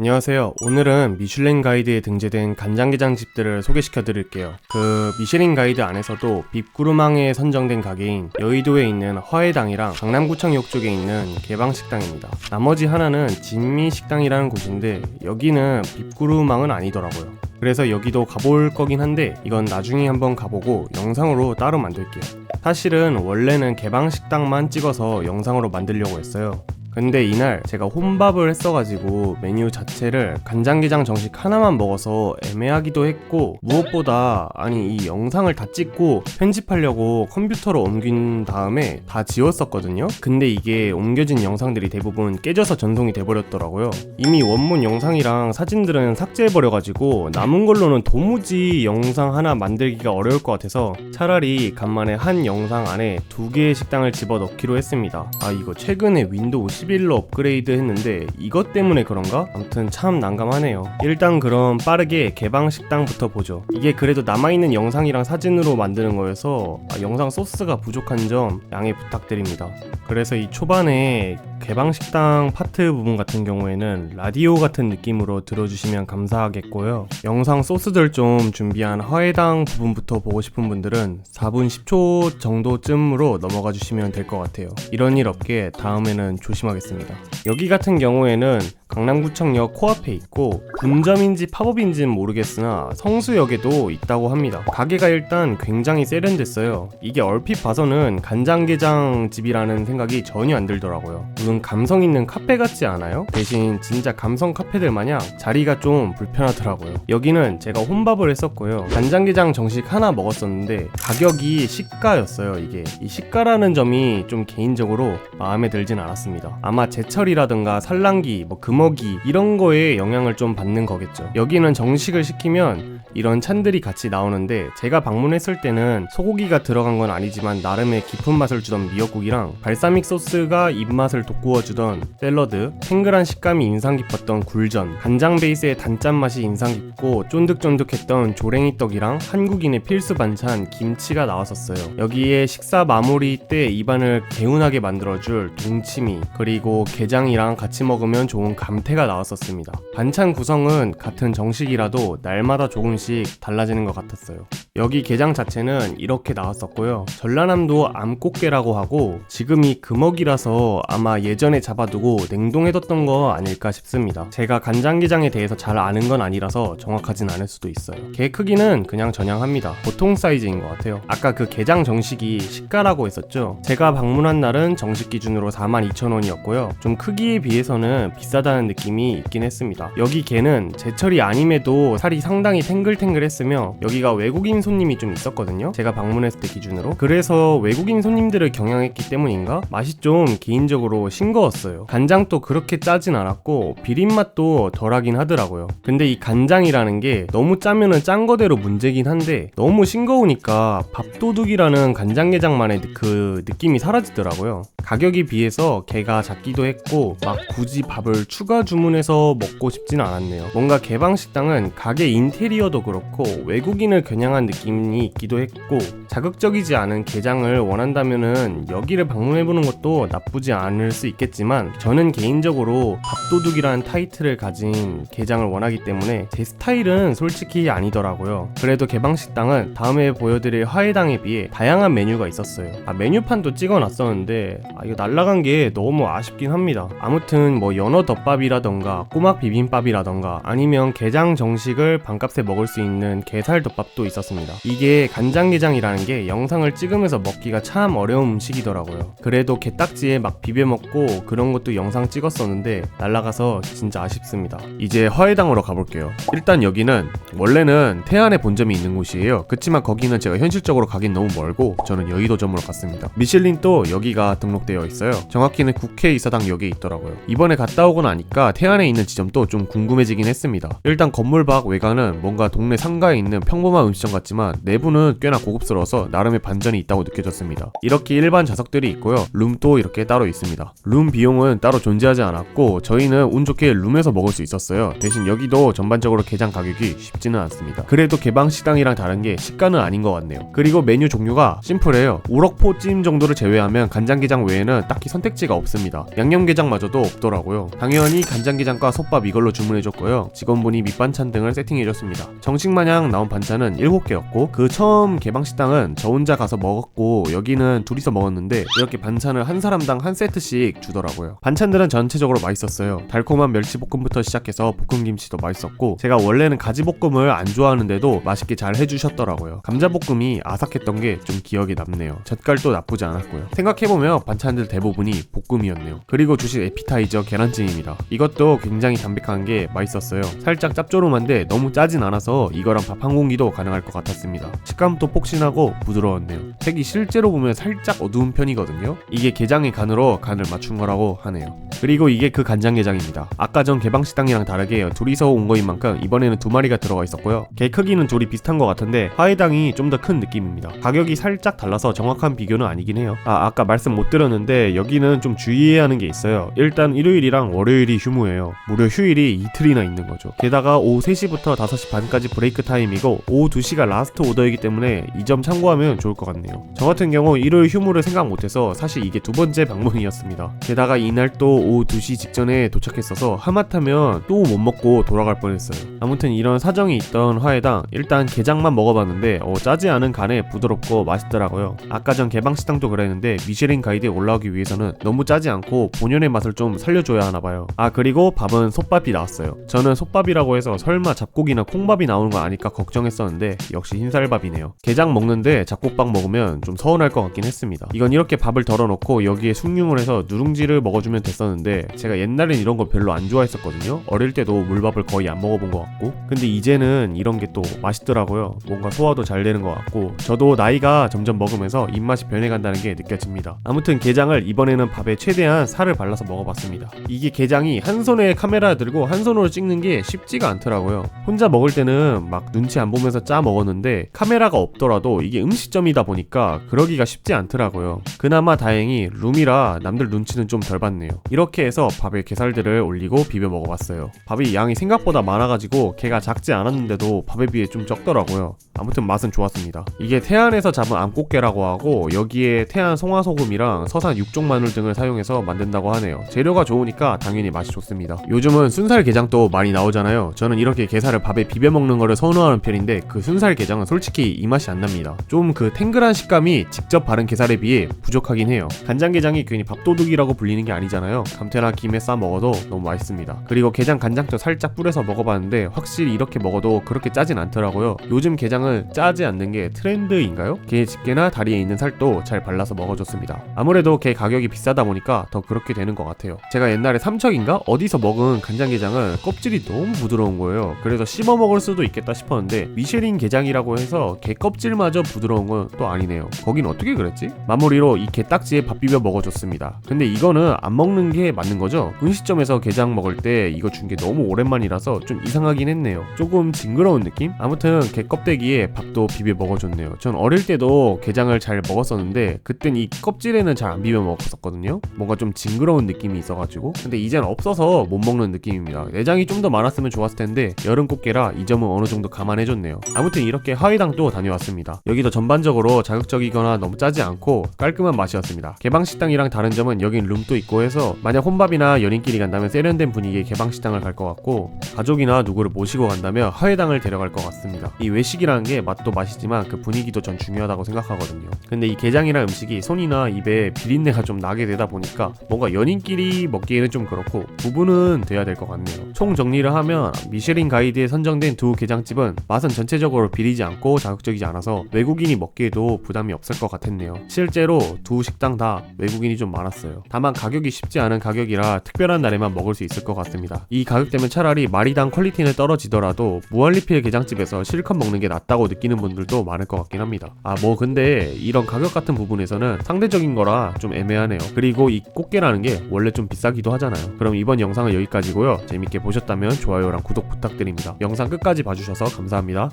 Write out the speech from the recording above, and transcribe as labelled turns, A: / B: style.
A: 안녕하세요. 오늘은 미슐랭 가이드에 등재된 간장게장 집들을 소개시켜 드릴게요. 그 미슐랭 가이드 안에서도 빕구르망에 선정된 가게인 여의도에 있는 화해당이랑 강남구청역 쪽에 있는 개방식당입니다. 나머지 하나는 진미식당이라는 곳인데 여기는 빕구르망은 아니더라고요. 그래서 여기도 가볼 거긴 한데 이건 나중에 한번 가보고 영상으로 따로 만들게요. 사실은 원래는 개방식당만 찍어서 영상으로 만들려고 했어요. 근데 이날 제가 혼밥을 했어가지고 메뉴 자체를 간장게장 정식 하나만 먹어서 애매하기도 했고 무엇보다 아니 이 영상을 다 찍고 편집하려고 컴퓨터로 옮긴 다음에 다 지웠었거든요. 근데 이게 옮겨진 영상들이 대부분 깨져서 전송이 돼버렸더라고요. 이미 원문 영상이랑 사진들은 삭제해버려가지고 남은 걸로는 도무지 영상 하나 만들기가 어려울 것 같아서 차라리 간만에 한 영상 안에 두 개의 식당을 집어넣기로 했습니다. 아 이거 최근에 윈도우 11로 업그레이드 했는데 이것 때문에 그런가? 아무튼 참 난감하네요. 일단 그럼 빠르게 개방 식당부터 보죠. 이게 그래도 남아있는 영상이랑 사진으로 만드는 거여서 아, 영상 소스가 부족한 점 양해 부탁드립니다. 그래서 이 초반에 개방 식당 파트 부분 같은 경우에는 라디오 같은 느낌으로 들어주시면 감사하겠고요. 영상 소스들 좀 준비한 화해당 부분부터 보고 싶은 분들은 4분 10초 정도쯤으로 넘어가 주시면 될 것 같아요. 이런 일 없게 다음에는 조심하겠습니다. 여기 같은 경우에는 강남구청역 코앞에 있고 분점인지 팝업인지는 모르겠으나 성수역에도 있다고 합니다. 가게가 일단 굉장히 세련됐어요. 이게 얼핏 봐서는 간장게장 집이라는 생각이 전혀 안 들더라고요. 무슨 감성 있는 카페 같지 않아요? 대신 진짜 감성 카페들 마냥 자리가 좀 불편하더라고요. 여기는 제가 혼밥을 했었고요. 간장게장 정식 하나 먹었었는데 가격이 시가였어요. 이게 이 시가라는 점이 좀 개인적으로 마음에 들진 않았습니다. 아마 제철이라든가 산란기, 뭐 금 어기 이런 거에 영향을 좀 받는 거겠죠. 여기는 정식을 시키면 이런 찬들이 같이 나오는데 제가 방문했을 때는 소고기가 들어간 건 아니지만 나름의 깊은 맛을 주던 미역국이랑 발사믹 소스가 입맛을 돋구어 주던 샐러드, 탱글한 식감이 인상 깊었던 굴전, 간장 베이스의 단짠 맛이 인상 깊고 쫀득쫀득했던 조랭이 떡이랑 한국인의 필수 반찬 김치가 나왔었어요. 여기에 식사 마무리 때 입안을 개운하게 만들어줄 동치미 그리고 게장이랑 같이 먹으면 좋은 감태가 나왔었습니다. 반찬 구성은 같은 정식이라도 날마다 조금씩 달라지는 것 같았어요. 여기 게장 자체는 이렇게 나왔었고요. 전라남도 암꽃게라고 하고 지금이 금어기라서 아마 예전에 잡아두고 냉동해뒀던 거 아닐까 싶습니다. 제가 간장게장에 대해서 잘 아는 건 아니라서 정확하진 않을 수도 있어요. 게 크기는 그냥 전향합니다. 보통 사이즈인 것 같아요. 아까 그 게장 정식이 시가라고 했었죠. 제가 방문한 날은 정식 기준으로 42,000원이었고요. 좀 크기에 비해서는 비싸다는 느낌이 있긴 했습니다. 여기 게는 제철이 아님에도 살이 상당히 탱글탱글했으며 여기가 외국인 손님이 좀 있었거든요. 제가 방문했을 때 기준으로. 그래서 외국인 손님들을 경향했기 때문인가? 맛이 좀 개인적으로 싱거웠어요. 간장도 그렇게 짜진 않았고 비린 맛도 덜하긴 하더라고요. 근데 이 간장이라는 게 너무 짜면은 짠 거대로 문제긴 한데 너무 싱거우니까 밥도둑이라는 간장게장만의 그 느낌이 사라지더라고요. 가격이 비해서 게가 작기도 했고 막 굳이 밥을 추가 주문해서 먹고 싶진 않았네요. 뭔가 개방식당은 가게 인테리어도 그렇고 외국인을 겨냥한 느낌이 있기도 했고 자극적이지 않은 게장을 원한다면은 여기를 방문해보는 것도 나쁘지 않을 수 있겠지만 저는 개인적으로 밥도둑이라는 타이틀을 가진 게장을 원하기 때문에 제 스타일은 솔직히 아니더라고요. 그래도 개방식당은 다음에 보여드릴 화해당에 비해 다양한 메뉴가 있었어요. 아, 메뉴판도 찍어놨었는데 아, 이거 날라간 게 너무 아쉽긴 합니다. 아무튼 뭐 연어 덮밥 이라던가 꼬막 비빔밥이라던가 아니면 게장 정식을 반값에 먹을 수 있는 게살 덮밥도 있었습니다. 이게 간장게장이라는 게 영상을 찍으면서 먹기가 참 어려운 음식이더라고요. 그래도 게딱지에 막 비벼 먹고 그런 것도 영상 찍었었는데 날라가서 진짜 아쉽습니다. 이제 화해당으로 가볼게요. 일단 여기는 원래는 태안에 본점이 있는 곳이에요. 그치만 거기는 제가 현실적으로 가긴 너무 멀고 저는 여의도점으로 갔습니다. 미슐린 또 여기가 등록되어 있어요. 정확히는 국회의사당 역에 있더라고요. 이번에 갔다 오고 나니까 태안에 있는 지점도 좀 궁금해지긴 했습니다. 일단 건물 밖 외관은 뭔가 동네 상가에 있는 평범한 음식점 같지만 내부는 꽤나 고급스러워서 나름의 반전이 있다고 느껴졌습니다. 이렇게 일반 좌석들이 있고요. 룸도 이렇게 따로 있습니다. 룸 비용은 따로 존재하지 않았고 저희는 운 좋게 룸에서 먹을 수 있었어요. 대신 여기도 전반적으로 게장 가격이 쉽지는 않습니다. 그래도 개방 식당이랑 다른 게 시가는 아닌 것 같네요. 그리고 메뉴 종류가 심플해요. 우럭포 찜 정도를 제외하면 간장게장 외에는 딱히 선택지가 없습니다. 양념게장마저도 없더라고요. 당연히 간단히 간장게장과 솥밥 이걸로 주문해줬고요. 직원분이 밑반찬 등을 세팅해줬습니다. 정식 마냥 나온 반찬은 7개였고 그 처음 개방식당은 저 혼자 가서 먹었고 여기는 둘이서 먹었는데 이렇게 반찬을 한 사람당 한 세트씩 주더라고요. 반찬들은 전체적으로 맛있었어요. 달콤한 멸치볶음부터 시작해서 볶음김치도 맛있었고 제가 원래는 가지볶음을 안 좋아하는데도 맛있게 잘 해주셨더라고요. 감자볶음이 아삭했던 게 좀 기억에 남네요. 젓갈도 나쁘지 않았고요. 생각해보면 반찬들 대부분이 볶음이었네요. 그리고 주신 에피타이저 계란찜입니다. 이것도 굉장히 담백한 게 맛있었어요. 살짝 짭조름한데 너무 짜진 않아서 이거랑 밥 한 공기도 가능할 것 같았습니다. 식감도 폭신하고 부드러웠네요. 색이 실제로 보면 살짝 어두운 편이거든요. 이게 게장의 간으로 간을 맞춘 거라고 하네요. 그리고 이게 그 간장게장입니다. 아까 전 개방식당이랑 다르게 둘이서 온 거인 만큼 이번에는 두 마리가 들어가 있었고요. 개 크기는 둘이 비슷한 것 같은데 화해당이 좀 더 큰 느낌입니다. 가격이 살짝 달라서 정확한 비교는 아니긴 해요. 아 아까 말씀 못 드렸는데 여기는 좀 주의해야 하는 게 있어요. 일단 일요일이랑 월요일 이 휴무예요. 무려 휴일이 이틀이나 있는 거죠. 게다가 오후 3시부터 5시 반까지 브레이크 타임이고 오후 2시가 라스트 오더이기 때문에 이 점 참고하면 좋을 것 같네요. 저 같은 경우 일요일 휴무를 생각 못해서 사실 이게 두 번째 방문이었습니다. 게다가 이날 또 오후 2시 직전에 도착했어서 하마터면 또 못 먹고 돌아갈 뻔했어요. 아무튼 이런 사정이 있던 화해당 일단 게장만 먹어봤는데 어, 짜지 않은 간에 부드럽고 맛있더라고요. 아까 전 개방식당도 그랬는데 미쉐린 가이드에 올라오기 위해서는 너무 짜지 않고 본연의 맛을 좀 살려줘야 하나 봐요. 아 그리고 밥은 솥밥이 나왔어요. 저는 솥밥이라고 해서 설마 잡곡이나 콩밥이 나오는 거 아닐까 걱정했었는데 역시 흰쌀밥이네요. 게장 먹는데 잡곡밥 먹으면 좀 서운할 것 같긴 했습니다. 이건 이렇게 밥을 덜어놓고 여기에 숭늉을 해서 누룽지를 먹어주면 됐었는데 제가 옛날엔 이런 거 별로 안 좋아했었거든요. 어릴 때도 물밥을 거의 안 먹어본 것 같고 근데 이제는 이런 게 또 맛있더라고요. 뭔가 소화도 잘 되는 것 같고 저도 나이가 점점 먹으면서 입맛이 변해간다는 게 느껴집니다. 아무튼 게장을 이번에는 밥에 최대한 살을 발라서 먹어봤습니다. 이게 게장이 한 손에 카메라 들고 한 손으로 찍는 게 쉽지가 않더라고요. 혼자 먹을 때는 막 눈치 안 보면서 짜 먹었는데 카메라가 없더라도 이게 음식점이다 보니까 그러기가 쉽지 않더라고요. 그나마 다행히 룸이라 남들 눈치는 좀덜 받네요. 이렇게 해서 밥에 게살들을 올리고 비벼 먹어봤어요. 밥이 양이 생각보다 많아가지고 개가 작지 않았는데도 밥에 비해 좀 적더라고요. 아무튼 맛은 좋았습니다. 이게 태안에서 잡은 암꽃게라고 하고 여기에 태안 송화소금이랑 서산 육종 마늘 등을 사용해서 만든다고 하네요. 재료가 좋으니까 당연히 맛이 좋습니다. 요즘은 순살 게장도 많이 나오잖아요. 저는 이렇게 게살을 밥에 비벼 먹는 거를 선호하는 편인데 그 순살 게장은 솔직히 이 맛이 안 납니다. 좀 그 탱글한 식감이 직접 바른 게살에 비해 부족하긴 해요. 간장 게장이 괜히 밥도둑이라고 불리는 게 아니잖아요. 감태나 김에 싸 먹어도 너무 맛있습니다. 그리고 게장 간장도 살짝 뿌려서 먹어봤는데 확실히 이렇게 먹어도 그렇게 짜진 않더라고요. 요즘 게장을 짜지 않는 게 트렌드인가요? 게 집게나 다리에 있는 살도 잘 발라서 먹어줬습니다. 아무래도 게 가격이 비싸다 보니까 더 그렇게 되는 것 같아요. 제가 옛날에 삼척인가 어디서 먹은 간장게장은 껍질이 너무 부드러운 거예요. 그래서 씹어 먹을 수도 있겠다 싶었는데 미쉐린 게장이라고 해서 게 껍질마저 부드러운 건 또 아니네요. 거긴 어떻게 그랬지? 마무리로 이 게딱지에 밥 비벼 먹어줬습니다. 근데 이거는 안 먹는 게 맞는 거죠? 음식점에서 게장 먹을 때 이거 준 게 너무 오랜만이라서 좀 이상하긴 했네요. 조금 징그러운 느낌? 아무튼 게 껍데기에 밥도 비벼 먹어줬네요. 전 어릴 때도 게장을 잘 먹었었는데 그땐 이 껍질에는 잘 안 비벼 먹었었거든요. 뭔가 좀 징그러운 느낌이 있어가지고 근데 이젠 없 어서 못 먹는 느낌입니다. 내장이 좀 더 많았으면 좋았을 텐데 여름 꽃게라 이 점은 어느 정도 감안해줬네요. 아무튼 이렇게 하위당도 다녀왔습니다. 여기도 전반적으로 자극적이거나 너무 짜지 않고 깔끔한 맛이었습니다. 개방식당이랑 다른 점은 여긴 룸도 있고 해서 만약 혼밥이나 연인끼리 간다면 세련된 분위기의 개방식당을 갈 것 같고 가족이나 누구를 모시고 간다면 하회당을 데려갈 것 같습니다. 이 외식이라는 게 맛도 맛이지만 그 분위기도 전 중요하다고 생각하거든요. 근데 이 게장이랑 음식이 손이나 입에 비린내가 좀 나게 되다 보니까 뭔가 연인끼리 먹기에는 좀 그렇고 부부는 돼야 될 것 같네요. 총 정리를 하면 미쉐린 가이드에 선정된 두 게장집은 맛은 전체적으로 비리지 않고 자극적이지 않아서 외국인이 먹기에도 부담이 없을 것 같았네요. 실제로 두 식당 다 외국인이 좀 많았어요. 다만 가격이 쉽지 않은 가격이라 특별한 날에만 먹을 수 있을 것 같습니다. 이 가격대면 차라리 마리당 퀄리티는 떨어지더라도 무한리필 게장집에서 실컷 먹는 게 낫다고 느끼는 분들도 많을 것 같긴 합니다. 아 뭐 근데 이런 가격 같은 부분에서는 상대적인 거라 좀 애매하네요. 그리고 이 꽃게라는 게 원래 좀 비싸기도 하잖아요. 그럼 이번 영상은 여기까지고요. 재밌게 보셨다면 좋아요랑 구독 부탁드립니다. 영상 끝까지 봐주셔서 감사합니다.